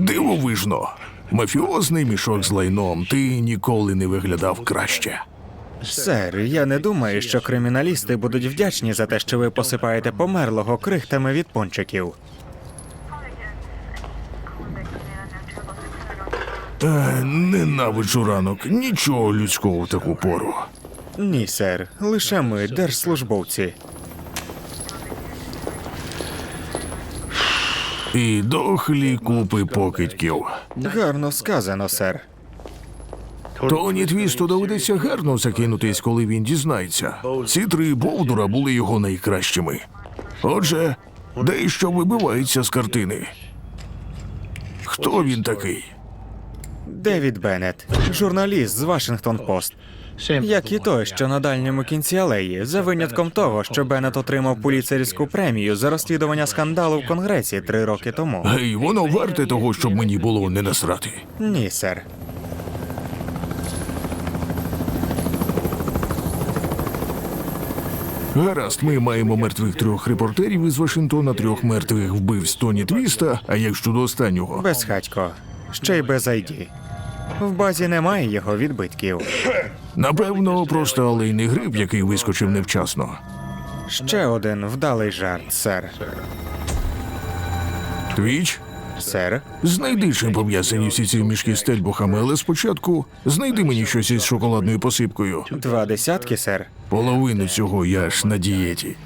Дивовижно. Мафіозний мішок з лайном. Ти ніколи не виглядав краще. Сер, я не думаю, що криміналісти будуть вдячні за те, що ви посипаєте померлого крихтами від пончиків. Е, ненавиджу ранок. Нічого людського в таку пору. Ні, сер, лише ми, держслужбовці. І дохлі купи покидьків. Гарно сказано, сер. Тоні Твісту доведеться гарно закинутись, коли він дізнається. Ці три бовдура були його найкращими. Отже, дещо вибивається з картини. Хто він такий? Девід Беннет, журналіст з Вашингтон Пост. Як і той, що на дальньому кінці алеї, за винятком того, що Беннет отримав поліцейську премію за розслідування скандалу в Конгресі три роки тому. Гей, воно варте того, щоб мені було не насрати. Ні, сер. Гаразд, ми маємо мертвих трьох репортерів із Вашингтона, трьох мертвих вбивць Тоні Твіста. А як щодо останнього? Безхатько. Ще й без ID. В базі немає його відбитків. Напевно, просто алейний гриб, який вискочив невчасно. Ще один вдалий жарт, сер. Твіч, Сер, знайди чим пов'язані всі ці мішки з тельбухами, але спочатку знайди мені щось із шоколадною посипкою. два десятки, сер. Половину цього я ж на дієті.